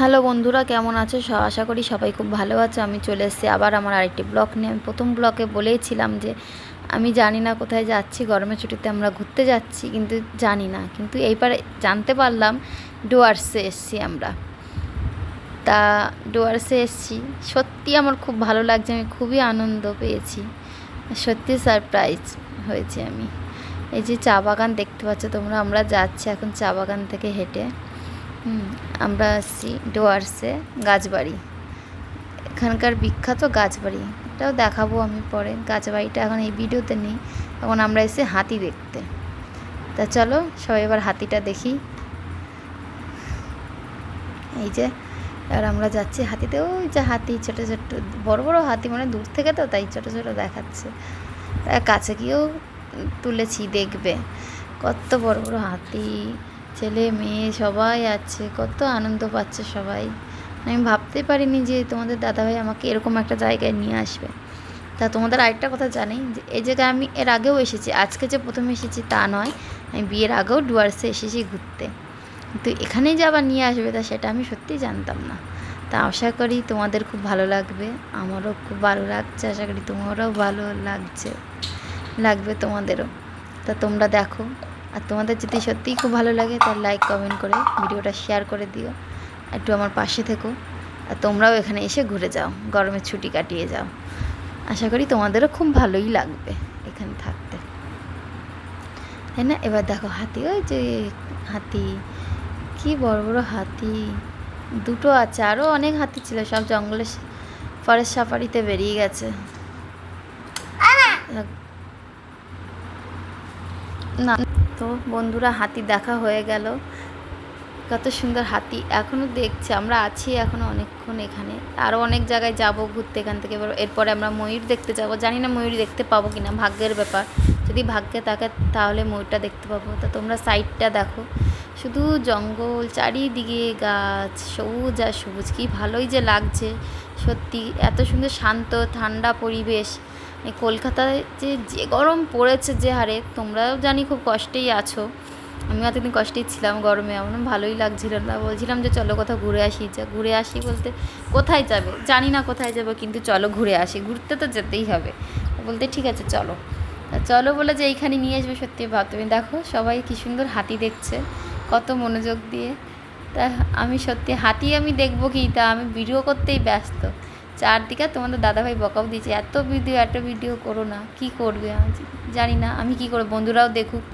Hello বন্ধুরা, কেমন আছো? আশা করি সবাই খুব ভালো আছো। আমি চলে এসেছি আবার আমার আরেকটি ব্লগ নিয়ে। আমি প্রথম ব্লকে বলেইছিলাম যে, আমি জানি না কোথায় যাচ্ছি, গরমের ছুটিতে আমরা ঘুরতে যাচ্ছি, কিন্তু জানি না। কিন্তু এইবার জানতে পারলাম, ডুয়ার্সে এসছি আমরা। তা, ডুয়ার্সে এসছি। সত্যি আমার খুব ভালো লাগছে, আমি খুবই আনন্দ পেয়েছি। সত্যি সারপ্রাইজ হয়েছে আমি। এই যে চা বাগান দেখতে পাচ্ছ তোমরা, আমরা যাচ্ছি এখন চা বাগান থেকে হেঁটে। আমরা আসছি ডুয়ার্সে, গাছবাড়ি। এখানকার বিখ্যাত গাছবাড়ি, এটাও দেখাবো আমি পরে। গাছবাড়িটা এখন এই ভিডিওতে নেই, এখন আমরা এসে হাতি দেখতে। তা চলো, সবাই এবার হাতিটা দেখি। এই যে এবার আমরা যাচ্ছি হাতিতে, ওই যে হাতি, ছোটো ছোটো, বড় বড় হাতি মানে দূর থেকে তো, তাই ছোটো ছোটো দেখাচ্ছে। কাছে গিয়েও তুলেছি, দেখবে। কত বড় বড় হাতি। ছেলে, মেয়ে সবাই আছে, কত আনন্দ পাচ্ছে সবাই। আমি ভাবতে পারিনি যে তোমাদের দাদাভাই আমাকে এরকম একটা জায়গায় নিয়ে আসবে। তা তোমাদের আরেকটা কথা জানি যে এই জায়গায় আমি এর আগেও এসেছি, আজকে যে প্রথমে এসেছি তা নয়, আমি বিয়ের আগেও ডুয়ার্সে এসেছি ঘুরতে। কিন্তু এখানেই যে আবার নিয়ে আসবে তা সেটা আমি সত্যিই জানতাম না। তা আশা করি তোমাদের খুব ভালো লাগবে, আমারও খুব ভালো লাগছে, আশা করি তোমারও ভালো লাগছে, লাগবে তোমাদেরও। তা তোমরা দেখো আর তোমাদের যদি সত্যিই খুব ভালো লাগে তাহলে লাইক কমেন্ট করে ভিডিওটা শেয়ার করে দিও। একটু আমার পাশে থেকো। আর তোমরাও এখানে এসে ঘুরে যাও। গরমের ছুটি কাটিয়ে যাও। আশা করি তোমাদেরও খুব ভালোই লাগবে এখানে থাকতে। তাই না? এবার দেখো হাতি ওই যে হাতি কি বড় বড় হাতি। দুটো আছে আরও অনেক হাতি ছিল সব জঙ্গলে ফরেস্ট সাফারিতে বেরিয়ে গেছে। না। তো বন্ধুরা, হাতি দেখা হয়ে গেল। কত সুন্দর হাতি। এখনও দেখছে, আমরা আছি এখনও অনেকক্ষণ এখানে। আরও অনেক জায়গায় যাব ঘুরতে এখান থেকে। এবার এরপরে আমরা ময়ূর দেখতে যাব। জানি না ময়ূর দেখতে পাবো কি না ভাগ্যের ব্যাপার। যদি ভাগ্যে থাকে, তাহলে ময়ূরটা দেখতে পাবো। তা তোমরা সাইডটা দেখো। শুধু জঙ্গল, চারিদিকে গাছ, সবুজ আর সবুজ। কি ভালোই যে লাগছে। সত্যি, এত সুন্দর শান্ত, ঠান্ডা পরিবেশ। এই কলকাতায় যে যে গরম পড়েছে যে হারে, তোমরাও জানি খুব কষ্টেই আছো। আমি এতদিন কষ্টেই ছিলাম গরমে, আমার ভালোই লাগছিল। না বলছিলাম যে, চলো কোথাও ঘুরে আসি। যা, ঘুরে আসি বলতে কোথায় যাবে? জানি না কোথায় যাবে, কিন্তু চলো ঘুরে আসি। ঘুরতে তো যেতেই হবে। বলতে, ঠিক আছে, চলো। চলো বলে যে, এইখানে নিয়ে আসবে সত্যি ভাব। তুমি দেখো, সবাই কি সুন্দর হাতি দেখছে, কত মনোযোগ দিয়ে। তা আমি সত্যি, হাতি আমি দেখব কি? তা আমি ভিডিও করতেই ব্যস্ত। চারদিকে তোমাদের দাদাভাই বকাও দিয়েছে, এত ভিডিও এত ভিডিও করো না, কী করবে আমি জানি না, আমি কি করব? বন্ধুরাও দেখুক